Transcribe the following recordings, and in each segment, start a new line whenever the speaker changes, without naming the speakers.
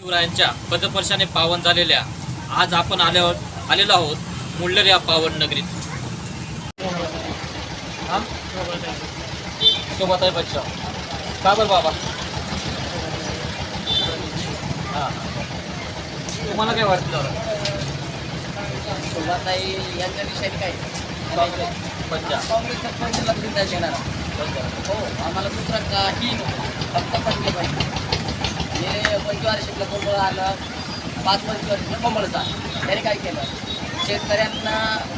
शिवरायांच्या पदपर्शाने पावन झालेल्या आज आपण आल्यावर आलेलो आहोत मुल्लर या पावन नगरीत. सोबत आहे बच्चा. का बरं बाबा? हा. तुम्हाला काय वाटतं?
शोभाताई यांच्या विषयाने काय?
पंजा
काँग्रेसच्या पंचला प्रिंटा देणार हो आम्हाला दुसरा काही फक्त पंचे पाहिजे हे पंचवार्षिकला कोंबळ आलं पाच पंचवार्षिकला कोंबळचा त्याने काय केलं? शेतकऱ्यांना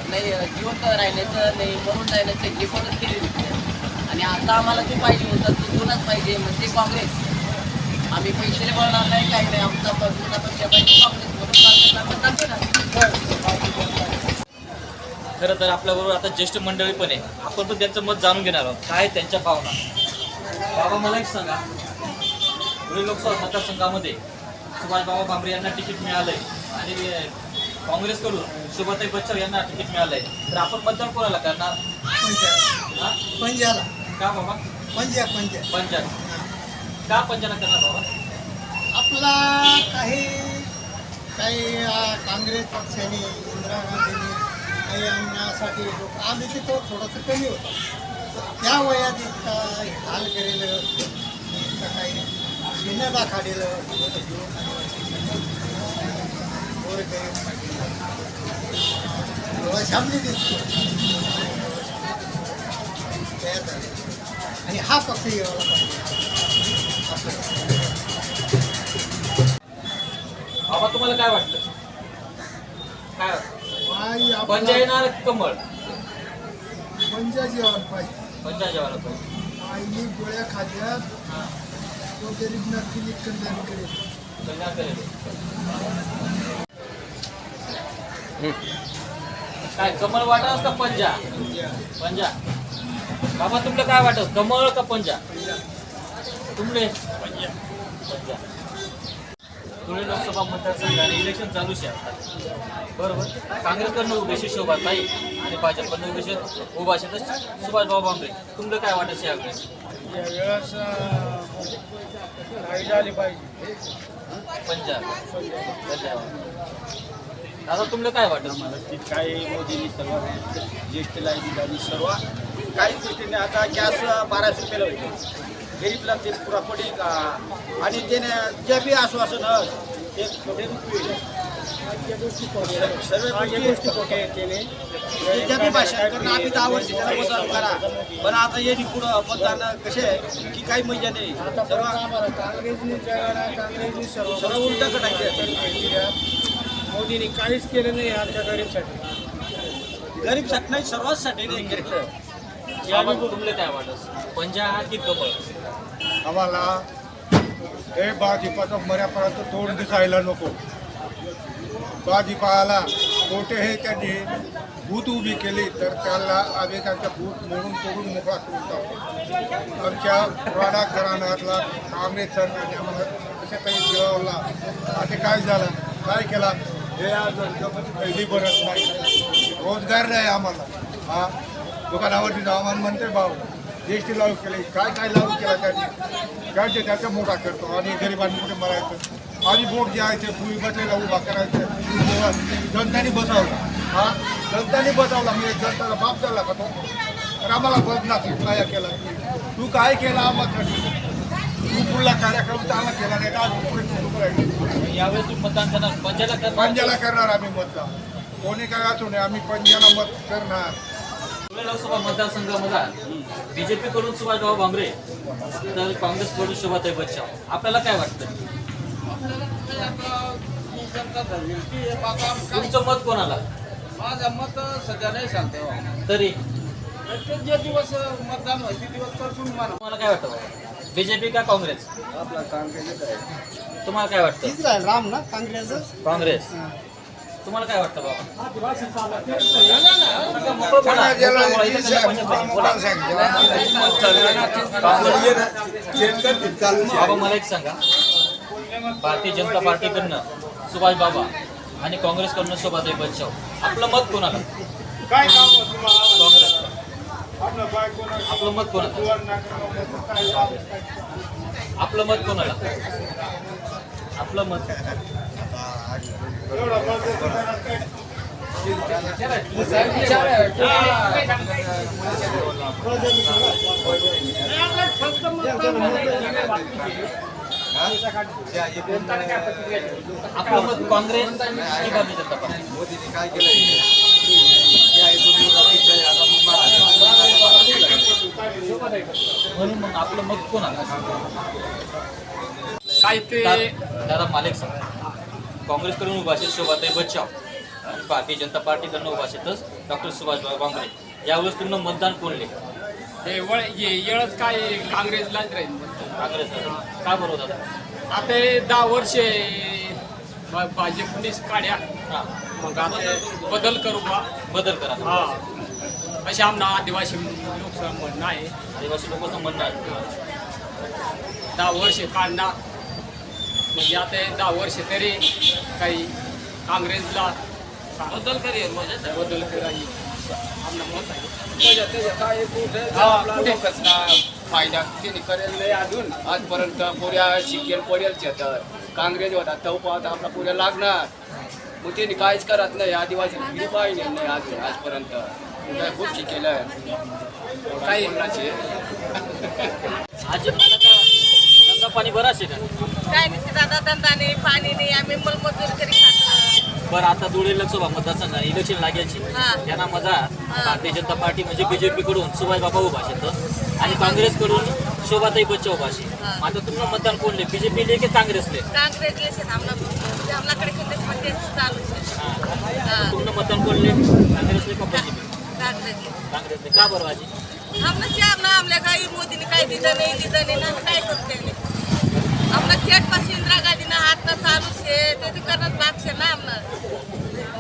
नाही जिवंत राहण्याचं नाही मरून राहण्याचं हे पण केली आणि आता आम्हाला जे पाहिजे होतं तो जुनाच पाहिजे म्हणजे काँग्रेस. आम्ही पैसे बोलणार नाही काही नाही. आमचा.
खरं तर आपल्याबरोबर आता ज्येष्ठ मंडळी पण आहे. आपण पण त्यांचं मत जाणून घेणार आहोत. काय आहे त्यांच्या भावना? बाबा मला एक सांगा. धुळे लोकसभा मतदारसंघामध्ये सुभाष बाबा भांबरे यांना तिकीट मिळालंय आणि काँग्रेसकडून शोभाताई बच्चाव यांना तिकीट मिळालंय. तर आपण मतदान कोणाला करणार?
पंजाला
का बाबा?
पंजा पंजा
पंजाब. का पंजाला करणार बाबा?
आपला काही काही काँग्रेस पक्षाने इंदिरा गांधीने काही अन्नासाठी लोक आम्ही तिथं थोडंसं कमी होतं. त्या वयात इतका हाल केलेलं इतकं काही शिनं दाखाडेलं सामने दिसतो आणि हा पक्ष यायला पाहिजे.
बाबा तुम्हाला काय वाटतं? काय पंजा येणार कमळ?
पंजा जेवण पाहिजे.
पंजा जेवायला पाहिजे.
आईने गोळ्या खाल्ल्या तो गरीब नक्की कल्याण करेल.
पंजा करेल. काय कमळ वाटत का पंजा? पंजा. बाबा तुमलं काय वाटत? कमळ का पंजा. तुमले धुळे लोकसभा मतदारसंघाने इलेक्शन चालूच आहे आता. बरोबर? काँग्रेसकडनं उभेशी शोभा ताई आणि भाजपकडनं उभेशी उभा तर सुभाषबाबू भांबरे तुमलं काय वाटत यावेळेस?
यावेळेस काही झाली पाहिजे.
पंजाब. पंजाब. दादा तुमलं काय वाटत?
मला की काय मोदींनी सर्व ज्येष्ठ लाईनी सर्व काही गोष्टीने आता गॅस बाराशे रुपयाला होते गरीबला ते पुरा पडेल का? आणि त्याने जे बी आश्वासन ते खोटे रुपये सर्व गोष्टी खोटे आहेत त्याने. त्याच्या बी भाषा करणं आम्ही दहा वर्ष त्याला मतदान करा. पण आता येणे पुढं मतदान कसे आहे की काही मजा नाही. सर्व
काँग्रेसने जगाला काँग्रेसने सर्व
सर्व उलट कटायचे
मोदींनी काहीच केलं नाही आमच्या गरीबसाठी.
गरीबसाठी नाही सर्वांसाठी नाही केलं.
बाबा तुमले काय वाटत? पंजा की कमळ.
आम्हाला हे भाजीपाचं मऱ्यापर्यंत तोंड दिसायला नको. भाजीपाला कोठे हे त्यांनी भूत उभी केली तर त्याला आम्ही त्यांचा भूत मोडून तोडून मोकळा करून टाकतो आमच्या पुराणा घराण्यातला काँग्रेस सरकारने आम्हाला असे काही गिळवला आता काय झालं काय केला? हे आज पहिली भरत नाही. रोजगार नाही आम्हाला. हा दुकानावरती जावान म्हणते भाऊ. जीएसटी लागू केले काय काय लागू केला त्यांनी? काय ते त्याचा मोठा करतो. आणि गरिबांनी कुठे मरायचं. आणि बोट जे आहे ते पूर्वी बसलेला उभा करायचं. जनताने बसवला हा? जनताने बसवला म्हणजे जनताला बाप झाला का तो? तर आम्हाला बदला तू काय केला? तू काय केला आम्हाला? तू पुढला कार्यक्रम चांगला केला नाही का पुढे तू राहिलो.
यावेळेस मतदान करणार. पंजाला करणार.
आम्ही मतदान. कोणी काय असू नये आम्ही पंजाला मत करणार.
धुळे लोकसभा मतदारसंघामधला बीजेपी कडून सुभाषबाबू भांबरे तर काँग्रेस कडून शोभाताई बच्चाव आपल्याला काय वाटतं तुमचं मत कोणाला?
माझं मत सध्या नाही सांगते हो.
तरी?
प्रत्येक जे दिवस मतदान व्हायचे दिवस करसून मला
तुम्हाला काय वाटतं बीजेपी का काँग्रेस?
आपला काँग्रेस आहे.
तुम्हाला काय वाटतं?
राम ना काँग्रेसचं.
काँग्रेस. तुम्हाला काय वाटतं बाबा? बाबा मला एक सांगा. भारतीय जनता पार्टीकडनं सुभाष बाबा आणि काँग्रेसकडनं शोभाताई बच्चाव आपलं मत कोणाला?
काय
काँग्रेस.
आपलं
मत कोणाला? आपलं मत कोणाला? आपलं मत
एवढं मर्यादा करत काय?
आपलं मत काँग्रेस की भारतीय जनता पार्टी
काय
म्हणून मग आपलं मत कोण कोणाला
काय ते
दादा मालिक सांगा काँग्रेसकडून उभा आहेत शोभाताई बच्चाव आणि भारतीय जनता पार्टीकडून उभा आहेतच डॉक्टर सुभाषबाबू काँग्रे यावेळेस तुम्ही मतदान कोणले
येळच काय काँग्रेसलाच राहील.
काँग्रेस का बरोबर दादा
आता? हे दहा वर्षे भा- भाजपनीच काढ्या. मग आता बदल करू बा.
बदल करा.
हा. असे आमना आदिवासी लोकसभा म्हणणं आहे.
आदिवासी लोकांचं म्हणणं आहे.
दहा वर्ष काढणार. म्हणजे आता दहा वर्ष तरी काही काँग्रेसला बदल करेल बदल हा,
फायदा त्यांनी करेल नाही अजून. आजपर्यंत पुऱ्या शिकेल पडेल तर. काँग्रेस होता तो पाहता आपला पुऱ्या लागणार. मग त्यांनी काहीच करत नाही. आदिवासी किती पाहिजे नाही आज आजपर्यंत. काय खूप शिकेलं काही
धंदा पाणी बरं असेल का?
काय नाही दादा धंदा नाही पाणी नाही आम्ही मलमजूर तरी खातो
बरं आता धुळे लोकसभा मतदारसंघ इलेक्शन लागायची
हा.
यांना मजा. भारतीय जनता पार्टी म्हणजे बीजेपी कडून सुभाष बाबा उभा आहेत आणि काँग्रेसकडून शोभाताई बच्चा उभा
हा.
आता तुम्हाला मतदान कोणले बीजेपीले की काँग्रेसले?
काँग्रेस खेळतेच म्हणजे चालू आहे. हा.
मतदान कोणले काँग्रेसले का बीजेपी
काँग्रेस
काँग्रेसले. का बरं आजी?
आमल्या काही मोदीने काही दिलं नाही दिलं नाही ना काय करते पाशी इंदिरा गांधीनं हात ना चालू शे ते करत भाग शे ना आमना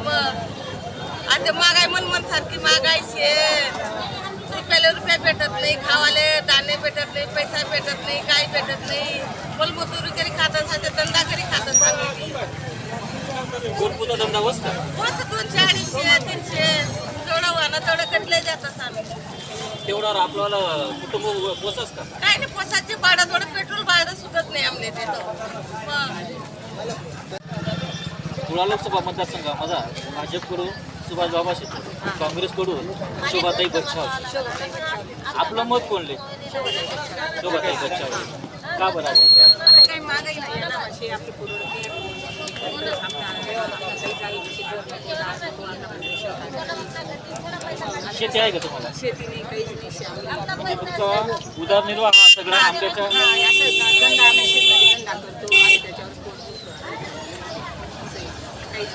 मग. आता महागाई मन मन सारखी महागाई शे रुपयाला रुपया भेटत नाही खावाले दाणे भेटत नाही पैसा भेटत नाही काही भेटत नाही. मजूरी करी खात असायचे धंदा करी खात बस दोनशे अडीचशे तीनशे. जेवढं व्हाना तेवढं कटले जात आम्ही
तेवढा आपल्याला कुटुंब पोचस का?
काय नाही पोसाचे भाडं थोडं पेट्रोल भाडं सुटत नाही आमने तिथं.
धुळा लोकसभा मतदारसंघ माझा भाजपकडून सुभाष बाबा शेट्टी काँग्रेसकडून शोभाताई बच्चा आपलं मत कोणले? शोभाताई बच्चा का बरं?
काही महागाई नाही आपली पूर्ण
शेती आहे का तुम्हाला
शेती नाही काहीच
म्हणजे तुमचा उदरनिर्वाह सगळा आमच्या
धंदा आम्ही शेतकरी धंदा करतो आणि त्याच्यावर